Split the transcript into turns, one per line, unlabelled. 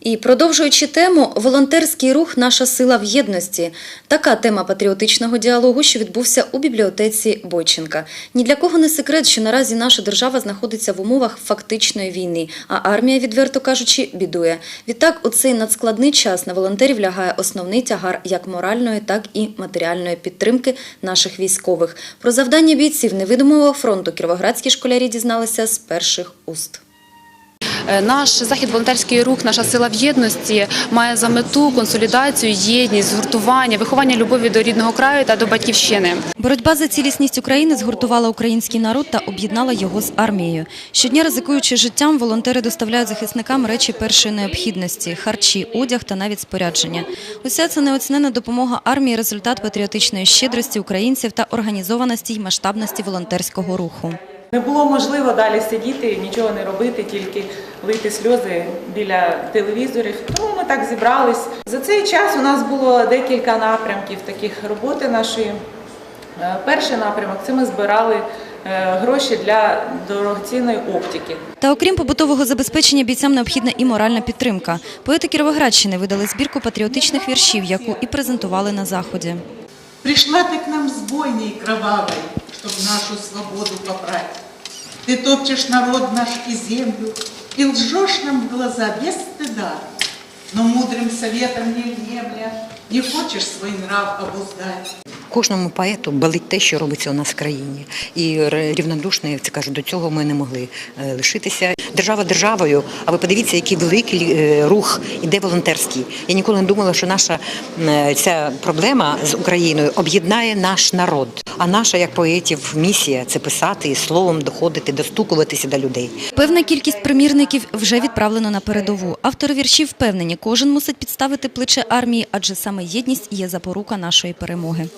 І продовжуючи тему волонтерський рух Наша сила в єдності. Така тема патріотичного діалогу, що відбувся у бібліотеці Бойченка. Ні для кого не секрет, що наразі наша держава знаходиться в умовах фактичної війни, а армія, відверто кажучи, бідує. Відтак, у цей надскладний час на волонтерів лягає основний тягар як моральної, так і матеріальної підтримки наших військових. Про завдання бійців невидимого фронту кіровоградські школярі дізналися з перших уст.
Е, Наш захід волонтерський рух, наша сила в єдності має за мету консолідацію, єдність, згуртування, виховання любові до рідного краю та до батьківщини.
Боротьба за цілісність України згуртувала український народ та об'єднала його з армією. Щодня, ризикуючи життям, волонтери доставляють захисникам речі першої необхідності – харчі, одяг та навіть спорядження. Уся ця неоцінена допомога армії – результат патріотичної щедрості українців та організованості й масштабності волонтерського руху.
Не було можливо далі сидіти, нічого не робити, тільки лити сльози біля телевізорів. Тому ми так зібрались. За цей час у нас було декілька напрямків таких роботи нашої. Е, Перший напрямок це ми збирали е, гроші для дорогоцінної оптики.
Та окрім побутового забезпечення бійцям необхідна і моральна підтримка. Поети Кіровоградщини видали збірку патріотичних віршів, яку і презентували на заході.
Пришла ты к нам с бойней кровавой, чтоб нашу свободу попрать. Ты топчешь народ наш и землю, и лжешь нам в глаза без стыда. Но мудрым советом не внемля, не хочешь свой нрав обуздать.
Кожному поету болить те, що робиться у нас в країні. І р- рівнодушно, як це кажуть, до цього ми не могли е, лишитися. Держава державою, а ви подивіться, який великий е, рух іде волонтерський. Я ніколи не думала, що наша е, ця проблема з Україною об'єднає наш народ. А наша, як поетів, місія це писати і словом доходити, достукуватися до людей.
Певна кількість примірників вже відправлено на передову. Автори віршів впевнені, кожен мусить підставити плече армії, адже саме єдність є запорука нашої перемоги.